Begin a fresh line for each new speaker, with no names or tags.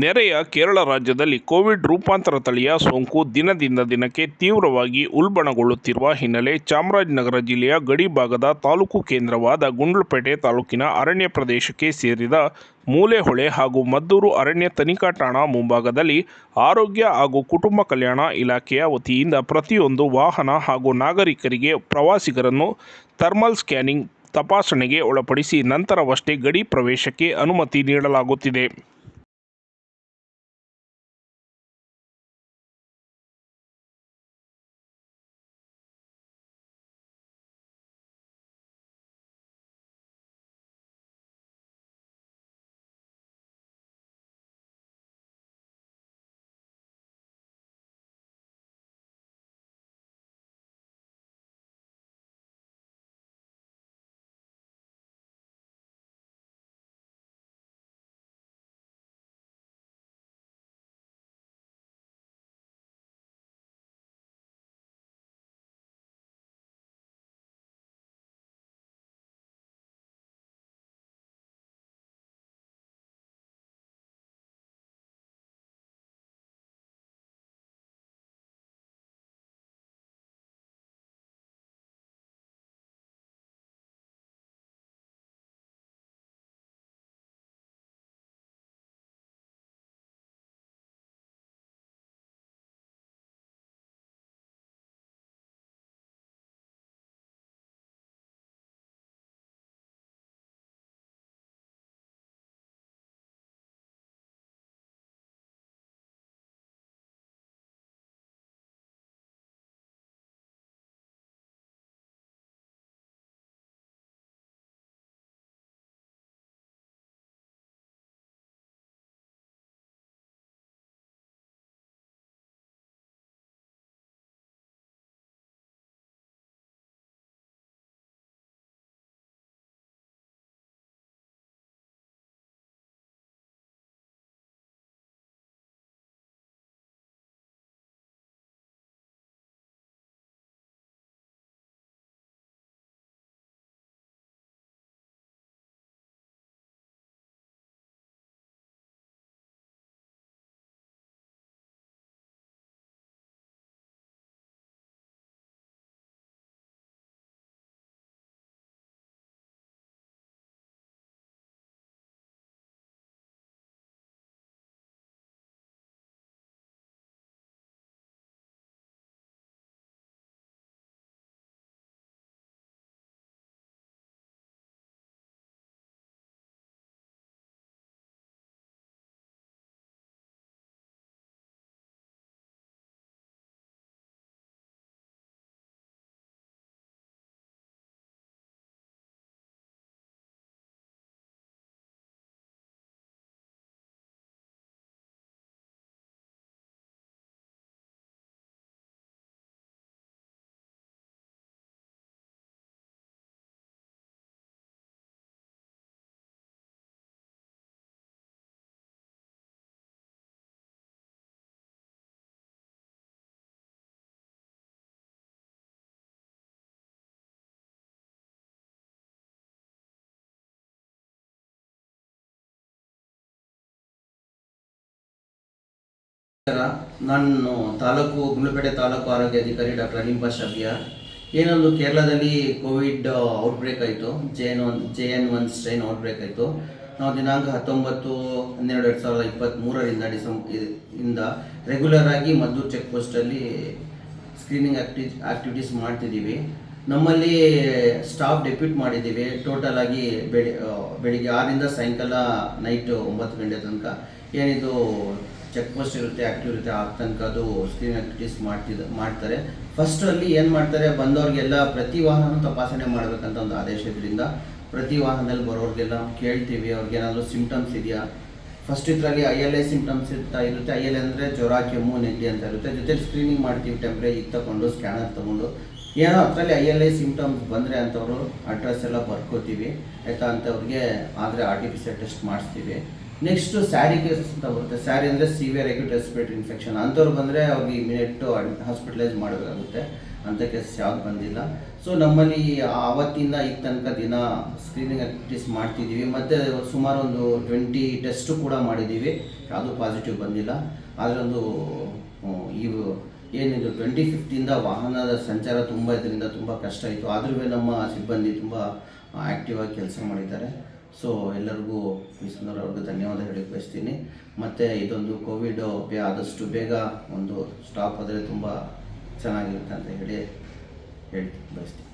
ನೆರೆಯ ಕೇರಳ ರಾಜ್ಯದಲ್ಲಿ ಕೋವಿಡ್ ರೂಪಾಂತರ ತಳಿಯ ಸೋಂಕು ದಿನದಿಂದ ದಿನಕ್ಕೆ ತೀವ್ರವಾಗಿ ಉಲ್ಬಣಗೊಳ್ಳುತ್ತಿರುವ ಹಿನ್ನೆಲೆ ಚಾಮರಾಜನಗರ ಜಿಲ್ಲೆಯ ಗಡಿ ಭಾಗದ ತಾಲೂಕು ಕೇಂದ್ರವಾದ ಗುಂಡ್ಲುಪೇಟೆ ತಾಲೂಕಿನ ಅರಣ್ಯ ಪ್ರದೇಶಕ್ಕೆ ಸೇರಿದ ಮೂಲೆಹೊಳೆ ಹಾಗೂ ಮದ್ದೂರು ಅರಣ್ಯ ತನಿಖಾ ಠಾಣಾ ಮುಂಭಾಗದಲ್ಲಿ ಆರೋಗ್ಯ ಹಾಗೂ ಕುಟುಂಬ ಕಲ್ಯಾಣ ಇಲಾಖೆಯ ವತಿಯಿಂದ ಪ್ರತಿಯೊಂದು ವಾಹನ ಹಾಗೂ ನಾಗರಿಕರಿಗೆ ಪ್ರವಾಸಿಗರನ್ನು ಥರ್ಮಲ್ ಸ್ಕ್ಯಾನಿಂಗ್ ತಪಾಸಣೆಗೆ ಒಳಪಡಿಸಿ ನಂತರವಷ್ಟೇ ಗಡಿ ಪ್ರವೇಶಕ್ಕೆ ಅನುಮತಿ ನೀಡಲಾಗುತ್ತಿದೆ.
ನಾನು ತಾಲೂಕು, ಗುಂಡ್ಲುಪೇಟೆ ತಾಲೂಕು ಆರೋಗ್ಯ ಅಧಿಕಾರಿ ಡಾಕ್ಟರ್ ಅನಿಂಬಾ ಶಬ್ಯ ಏನೊಂದು ಕೇರಳದಲ್ಲಿ ಕೋವಿಡ್ ಔಟ್ಬ್ರೇಕ್ ಆಯಿತು. J N one, J N one strain outbreak ಆಯಿತು. ನಾವು ದಿನಾಂಕ ಹತ್ತೊಂಬತ್ತು, ಹನ್ನೆರಡು ಎರಡು ಸಾವಿರದ ಇಪ್ಪತ್ತ್ಮೂರರಿಂದ ಡಿಸೆಂಬ ಇಂದ ರೆಗ್ಯುಲರ್ ಆಗಿ ಮದ್ದೂರು ಚೆಕ್ ಪೋಸ್ಟಲ್ಲಿ ಸ್ಕ್ರೀನಿಂಗ್ ಆಕ್ಟಿ ಆಕ್ಟಿವಿಟೀಸ್ ಮಾಡ್ತಿದ್ದೀವಿ. ನಮ್ಮಲ್ಲಿ ಸ್ಟಾಫ್ ಡೆಪ್ಯೂಟ್ ಮಾಡಿದ್ದೀವಿ. ಟೋಟಲ್ ಆಗಿ ಬೆಳಿ ಬೆಳಿಗ್ಗೆ ಆರರಿಂದ ಸಾಯಂಕಾಲ ನೈಟ್ ಒಂಬತ್ತು ಗಂಟೆ ತನಕ. ಏನಿದು ಚೆಕ್ ಪೋಸ್ಟ್ ಇರುತ್ತೆ ಆಕ್ಟಿವ್ ಇರುತ್ತೆ, ಆ ತನಕ ಅದು ಸ್ಕ್ರೀನ್ ಆಕ್ಟಿವಿಟೀಸ್ ಮಾಡ್ತಿದ್ದ ಮಾಡ್ತಾರೆ. ಫಸ್ಟ್ ಅಲ್ಲಿ ಏನು ಮಾಡ್ತಾರೆ, ಬಂದವ್ರಿಗೆಲ್ಲ ಪ್ರತಿ ವಾಹನ ತಪಾಸಣೆ ಮಾಡಬೇಕಂತ ಒಂದು ಆದೇಶ ಇದರಿಂದ ಪ್ರತಿ ವಾಹನದಲ್ಲಿ ಬರೋರಿಗೆಲ್ಲ ಕೇಳ್ತೀವಿ, ಅವ್ರಿಗೇನಾದರೂ ಸಿಂಪ್ಟಮ್ಸ್ ಇದೆಯಾ? ಫಸ್ಟ್ ಇದರಲ್ಲಿ ಐ ಎಲ್ ಐ ಸಿಂಪ್ಟಮ್ಸ್ ಇರ್ತಾ ಇರುತ್ತೆ. ಐ ಎಲ್ ಅಂದರೆ ಜ್ವರ, ಕೆಮ್ಮು, ನೆಗಡಿ ಅಂತ ಇರುತ್ತೆ. ಜೊತೆ ಸ್ಕ್ರೀನಿಂಗ್ ಮಾಡ್ತೀವಿ ಟೆಂಪ್ರೇಚರ್ ತಗೊಂಡು ಸ್ಕ್ಯಾನರ್ ತಗೊಂಡು. ಏನೋ ಅದರಲ್ಲಿ ಐ ಎಲ್ ಐ ಸಿಂಪ್ಟಮ್ಸ್ ಬಂದರೆ ಅಂಥವ್ರು ಅಡ್ರೆಸ್ ಎಲ್ಲ ಬರ್ಕೋತೀವಿ. ಆಯಿತಾ? ಅಂಥವ್ರಿಗೆ ಆದರೆ ಆರ್ ಟಿ ಸಿ ಟೆಸ್ಟ್ ಮಾಡಿಸ್ತೀವಿ. ನೆಕ್ಸ್ಟು ಸ್ಯಾರಿ ಕೇಸಸ್ ಅಂತ ಬರುತ್ತೆ. ಸ್ಯಾರಿ ಅಂದರೆ ಸಿವಿಯರ್ ಎಕ್ಯೂಟ್ ರೆಸ್ಪಿರೇಟರಿ ಇನ್ಫೆಕ್ಷನ್ ಅಂಥವ್ರು ಬಂದರೆ ಅವ್ರಿಗೆ ಇಮಿಡಿಯೇಟು ಹಾಸ್ಪಿಟಲೈಸ್ ಮಾಡಬೇಕಾಗುತ್ತೆ ಅಂಥ ಕೇಸಸ್ ಯಾವ್ದು ಬಂದಿಲ್ಲ. ಸೊ ನಮ್ಮಲ್ಲಿ ಆವತ್ತಿಂದ ಈಗ ತನಕ ದಿನ ಸ್ಕ್ರೀನಿಂಗ್ ಆಕ್ಟಿವಿಟೀಸ್ ಮಾಡ್ತಿದ್ದೀವಿ. ಮತ್ತು ಸುಮಾರು ಒಂದು ಟ್ವೆಂಟಿ ಟೆಸ್ಟು ಕೂಡ ಮಾಡಿದ್ದೀವಿ. ಯಾವುದೂ ಪಾಸಿಟಿವ್ ಬಂದಿಲ್ಲ. ಹ್ಮ್, ಇವು ಏನಿದು ಟ್ವೆಂಟಿ ಫಿಫ್ಟಿಂದ ವಾಹನದ ಸಂಚಾರ ತುಂಬ ಇದರಿಂದ ತುಂಬ ಕಷ್ಟ ಇತ್ತು. ಆದ್ರೂ ನಮ್ಮ ಸಿಬ್ಬಂದಿ ತುಂಬ ಆ್ಯಕ್ಟಿವ್ ಆಗಿ ಕೆಲಸ ಮಾಡಿದ್ದಾರೆ. ಸೊ ಎಲ್ಲರಿಗೂ ಈ ಅವ್ರಿಗೆ ಧನ್ಯವಾದ ಹೇಳಕ್ಕೆ ಬಯಸ್ತೀನಿ. ಮತ್ತು ಇದೊಂದು ಕೋವಿಡ್ ಬೇ- ಆದಷ್ಟು ಬೇಗ ಒಂದು ಸ್ಟಾಪ್ ಆದರೆ ತುಂಬ ಚೆನ್ನಾಗಿರುತ್ತೆ ಅಂತ ಹೇಳಿ ಹೇಳ್ತೀನಿ ಬಯಸ್ತೀನಿ.